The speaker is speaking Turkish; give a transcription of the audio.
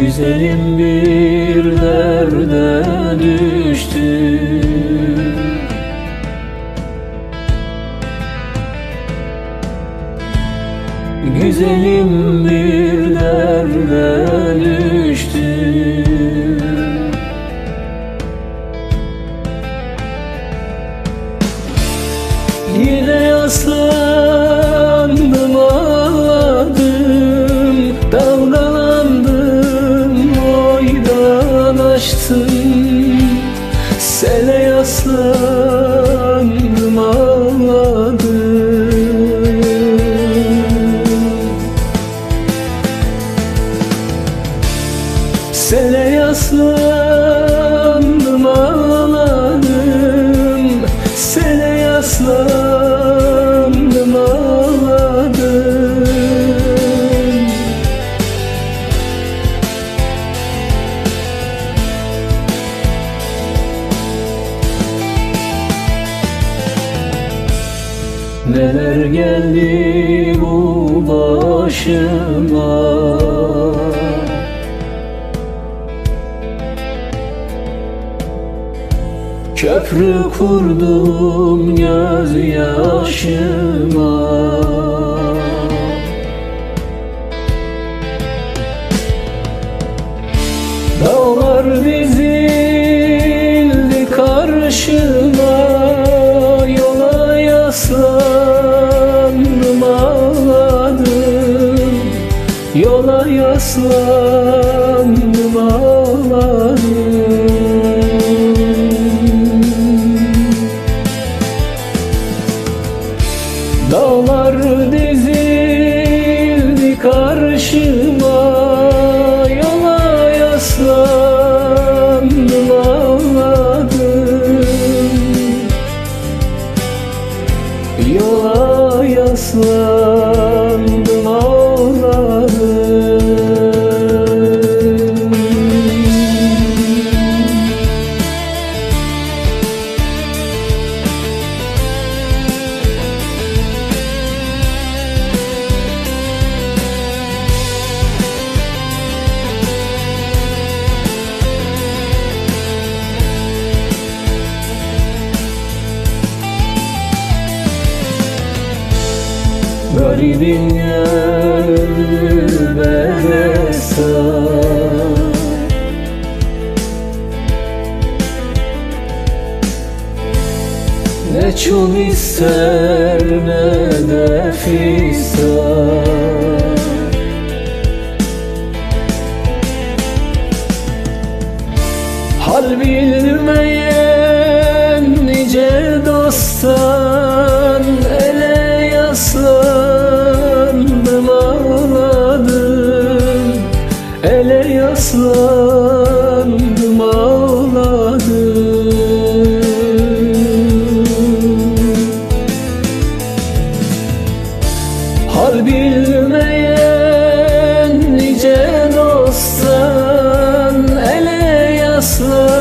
Güzelim bir derde düştü. Güzelim bir derde düştü. Yine yaslandım açtım Sele yaslandım ağladım. Sele yaslandım ağladım. Sele yaslandım Neler geldi bu başıma? Köprü kurdum gözyaşıma Dağlar yaslandım ağladım Yola yaslandım Yola Garibin gönlü beresan Ne çul ister ne de fistan Hal bilmeyen nice dosttan yaslandım ağladım. Hal bilmeyen nice dosttan ele yaslandım